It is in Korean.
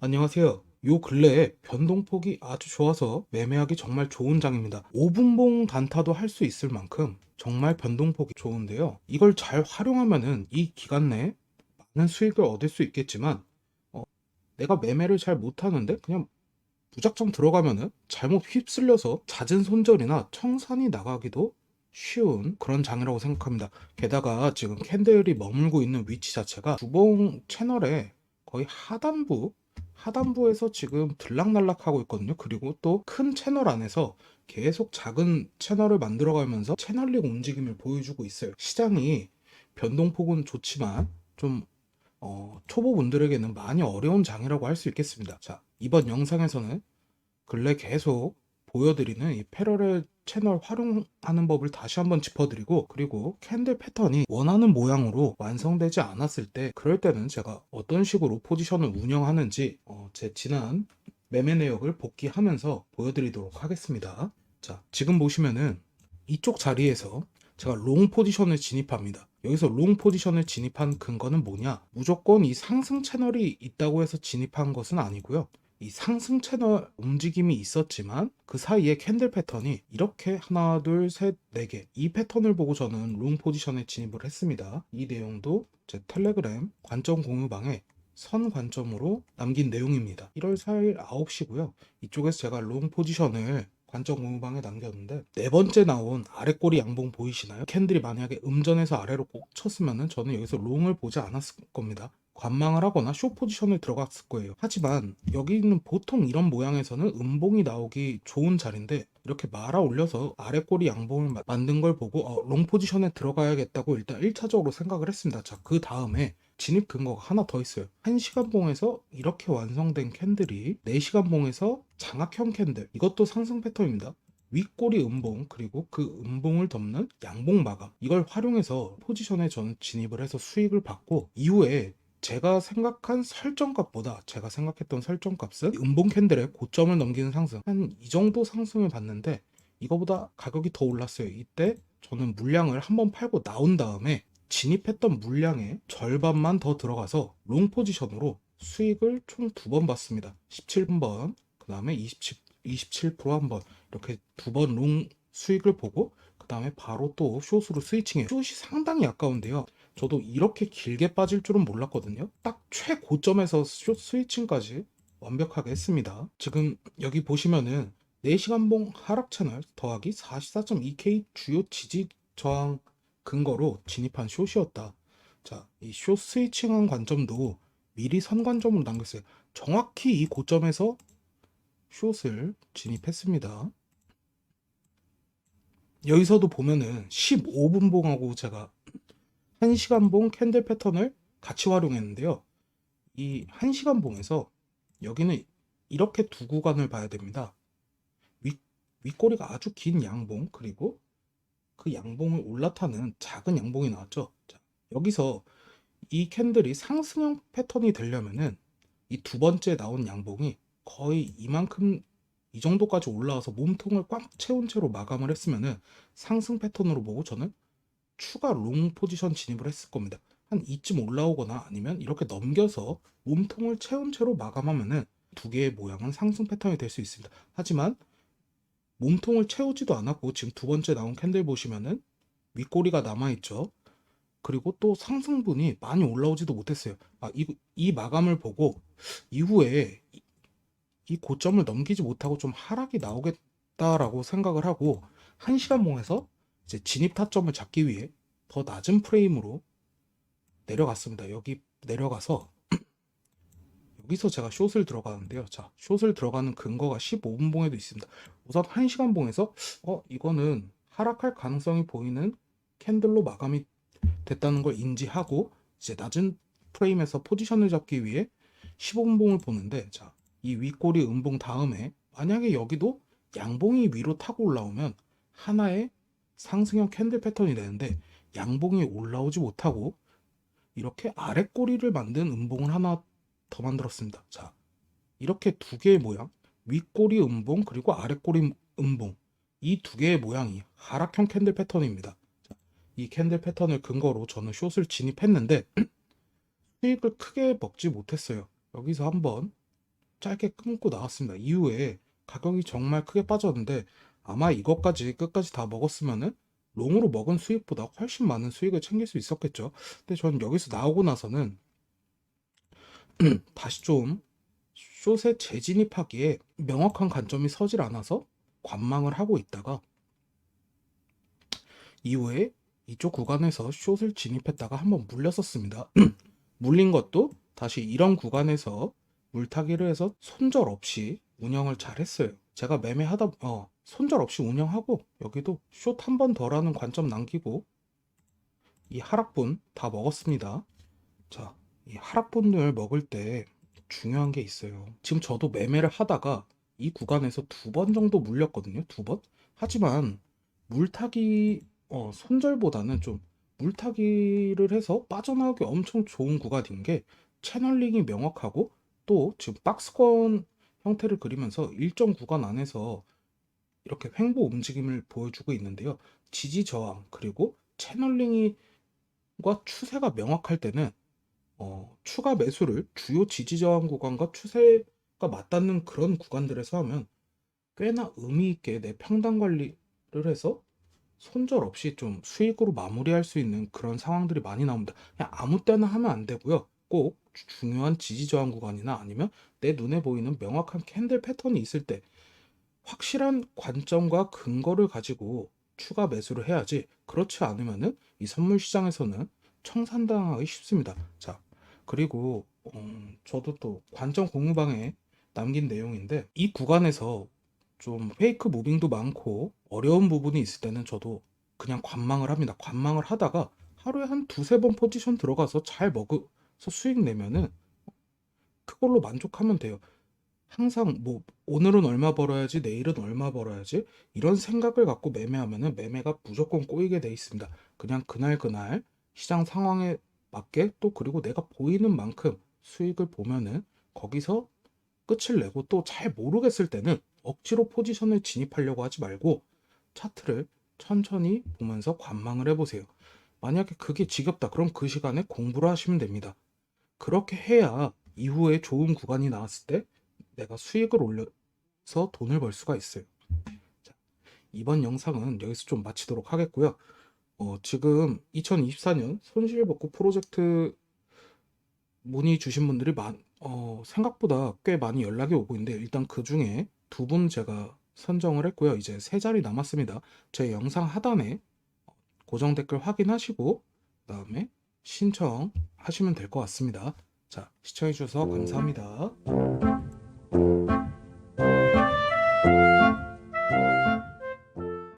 안녕하세요. 요 근래에 변동폭이 아주 좋아서 매매하기 정말 좋은 장입니다. 5분봉 단타도 할 수 있을 만큼 정말 변동폭이 좋은데요. 이걸 잘 활용하면은 이 기간 내에 많은 수익을 얻을 수 있겠지만 어, 내가 매매를 잘 못하는데 그냥 무작정 들어가면은 잘못 휩쓸려서 잦은 손절이나 청산이 나가기도 쉬운 그런 장이라고 생각합니다. 게다가 지금 캔들이 머물고 있는 위치 자체가 주봉 채널의 거의 하단부 하단부에서 지금 들락날락하고 있거든요. 그리고 또 큰 채널 안에서 계속 작은 채널을 만들어가면서 채널링 움직임을 보여주고 있어요. 시장이 변동폭은 좋지만 좀 어, 초보분들에게는 많이 어려운 장이라고 할 수 있겠습니다. 자, 이번 영상에서는 근래 계속 보여드리는 이 패러렐 채널 활용하는 법을 다시 한번 짚어드리고 그리고 캔들 패턴이 원하는 모양으로 완성되지 않았을 때 그럴 때는 제가 어떤 식으로 포지션을 운영하는지 어, 제 지난 매매 내역을 복귀하면서 보여드리도록 하겠습니다. 자, 지금 보시면은 이쪽 자리에서 제가 롱 포지션을 진입합니다. 여기서 롱 포지션을 진입한 근거는 뭐냐? 무조건 이 상승 채널이 있다고 해서 진입한 것은 아니고요. 이 상승 채널 움직임이 있었지만 그 사이에 캔들 패턴이 이렇게 하나, 둘, 셋, 네 개. 이 패턴을 보고 저는 롱 포지션에 진입을 했습니다. 이 내용도 제 텔레그램 관점 공유방에 선 관점으로 남긴 내용입니다. 1월 4일 9시고요. 이쪽에서 제가 롱 포지션을 관점 공유방에 남겼는데 네 번째 나온 아래 꼬리 양봉 보이시나요? 캔들이 만약에 음전에서 아래로 꼭 쳤으면은 저는 여기서 롱을 보지 않았을 겁니다. 관망을 하거나 쇼 포지션을 들어갔을 거예요. 하지만 여기는 보통 이런 모양에서는 음봉이 나오기 좋은 자리인데 이렇게 말아 올려서 아래 꼬리 양봉을 마- 만든 걸 보고 어, 롱 포지션에 들어가야겠다고 일단 1차적으로 생각을 했습니다. 자, 그 다음에 진입 근거가 하나 더 있어요. 1시간 봉에서 이렇게 완성된 캔들이 4시간 봉에서 장악형 캔들. 이것도 상승 패턴입니다. 윗꼬리 음봉 그리고 그 음봉을 덮는 양봉 마감 이걸 활용해서 포지션에 저는 진입을 해서 수익을 받고 이후에 제가 생각한 설정값보다 제가 생각했던 설정값은 음봉 캔들의 고점을 넘기는 상승 한 이 정도 상승을 봤는데 이거보다 가격이 더 올랐어요. 이때 저는 물량을 한번 팔고 나온 다음에 진입했던 물량의 절반만 더 들어가서 롱 포지션으로 수익을 총 두 번 봤습니다. 17번, 그 다음에 27, 27%한 번, 이렇게 두 번 롱 수익을 보고, 그 다음에 바로 또 숏으로 스위칭해요. 숏이 상당히 아까운데요. 저도 이렇게 길게 빠질 줄은 몰랐거든요. 딱 최고점에서 숏 스위칭까지 완벽하게 했습니다. 지금 여기 보시면은 4시간 봉 하락 채널 더하기 44.2K 주요 지지 저항 근거로 진입한 숏이었다. 자, 이 숏 스위칭한 관점도 미리 선관점으로 남겼어요. 정확히 이 고점에서 숏을 진입했습니다. 여기서도 보면은 15분 봉하고 제가 1시간 봉 캔들 패턴을 같이 활용했는데요. 이 1시간 봉에서 여기는 이렇게 두 구간을 봐야 됩니다. 윗, 윗꼬리가 아주 긴 양봉 그리고 그 양봉을 올라타는 작은 양봉이 나왔죠. 자, 여기서 이 캔들이 상승형 패턴이 되려면은 이 두 번째 나온 양봉이 거의 이만큼 이 정도까지 올라와서 몸통을 꽉 채운 채로 마감을 했으면은 상승 패턴으로 보고 저는 추가 롱 포지션 진입을 했을 겁니다. 한 이쯤 올라오거나 아니면 이렇게 넘겨서 몸통을 채운 채로 마감하면은 두 개의 모양은 상승 패턴이 될 수 있습니다. 하지만 몸통을 채우지도 않았고 지금 두 번째 나온 캔들 보시면은 윗꼬리가 남아있죠. 그리고 또 상승분이 많이 올라오지도 못했어요. 아, 이, 이 마감을 보고 이후에 이, 이 고점을 넘기지 못하고 좀 하락이 나오겠다라고 생각을 하고 1시간 봉에서 이제 진입 타점을 잡기 위해 더 낮은 프레임으로 내려갔습니다. 여기 내려가서 여기서 제가 숏을 들어가는데요. 자, 숏을 들어가는 근거가 15분 봉에도 있습니다. 우선 1시간 봉에서 어, 이거는 하락할 가능성이 보이는 캔들로 마감이 됐다는 걸 인지하고 이제 낮은 프레임에서 포지션을 잡기 위해 15분 봉을 보는데 자, 이 윗꼬리 음봉 다음에 만약에 여기도 양봉이 위로 타고 올라오면 하나의 상승형 캔들 패턴이 되는데 양봉이 올라오지 못하고 이렇게 아랫꼬리를 만든 음봉을 하나 더 만들었습니다. 자, 이렇게 두 개의 모양, 윗꼬리 음봉 그리고 아랫꼬리 음봉 이 두 개의 모양이 하락형 캔들 패턴입니다. 자, 이 캔들 패턴을 근거로 저는 숏을 진입했는데 수익을 크게 먹지 못했어요. 여기서 한번 짧게 끊고 나왔습니다. 이후에 가격이 정말 크게 빠졌는데 아마 이것까지 끝까지 다 먹었으면은 롱으로 먹은 수익보다 훨씬 많은 수익을 챙길 수 있었겠죠. 근데 전 여기서 나오고 나서는 다시 좀 숏에 재진입하기에 명확한 관점이 서질 않아서 관망을 하고 있다가 이후에 이쪽 구간에서 숏을 진입했다가 한번 물렸었습니다. 물린 것도 다시 이런 구간에서 물타기를 해서 손절 없이 운영을 잘 했어요. 제가 매매하다, 어, 손절 없이 운영하고 여기도 숏 한 번 더라는 관점 남기고 이 하락분 다 먹었습니다. 자, 이 하락분을 먹을 때 중요한 게 있어요. 지금 저도 매매를 하다가 이 구간에서 두 번 정도 물렸거든요. 두 번. 하지만 물타기 어, 손절보다는 좀 물타기를 해서 빠져나오기 엄청 좋은 구간인 게 채널링이 명확하고 또 지금 박스권 형태를 그리면서 일정 구간 안에서 이렇게 횡보 움직임을 보여주고 있는데요. 지지 저항 그리고 채널링이과 추세가 명확할 때는 어, 추가 매수를 주요 지지 저항 구간과 추세가 맞닿는 그런 구간들에서 하면 꽤나 의미 있게 내 평단 관리를 해서 손절 없이 좀 수익으로 마무리할 수 있는 그런 상황들이 많이 나옵니다. 그냥 아무 때나 하면 안 되고요. 꼭 주- 중요한 지지 저항 구간이나 아니면 내 눈에 보이는 명확한 캔들 패턴이 있을 때 확실한 관점과 근거를 가지고 추가 매수를 해야지 그렇지 않으면은 이 선물 시장에서는 청산당하기 쉽습니다. 자, 그리고 음, 저도 또 관점 공유방에 남긴 내용인데 이 구간에서 좀 페이크 무빙도 많고 어려운 부분이 있을 때는 저도 그냥 관망을 합니다. 관망을 하다가 하루에 한 두세 번 포지션 들어가서 잘 먹 어서 수익 내면은 그걸로 만족하면 돼요. 항상 뭐 오늘은 얼마 벌어야지 내일은 얼마 벌어야지 이런 생각을 갖고 매매하면은 매매가 무조건 꼬이게 돼 있습니다. 그냥 그날 그날 시장 상황에 맞게 또 그리고 내가 보이는 만큼 수익을 보면은 거기서 끝을 내고 또 잘 모르겠을 때는 억지로 포지션을 진입하려고 하지 말고 차트를 천천히 보면서 관망을 해보세요. 만약에 그게 지겹다. 그럼 그 시간에 공부를 하시면 됩니다. 그렇게 해야 이후에 좋은 구간이 나왔을 때 내가 수익을 올려서 돈을 벌 수가 있어요. 자, 이번 영상은 여기서 좀 마치도록 하겠고요. 어, 지금 2024년 손실복구 프로젝트 문의 주신 분들이 많, 어, 생각보다 꽤 많이 연락이 오고 있는데 일단 그 중에 두 분 제가 선정을 했고요. 이제 세 자리 남았습니다. 제 영상 하단에 고정 댓글 확인하시고 그다음에 신청하시면 될 것 같습니다. 자, 시청해주셔서 감사합니다.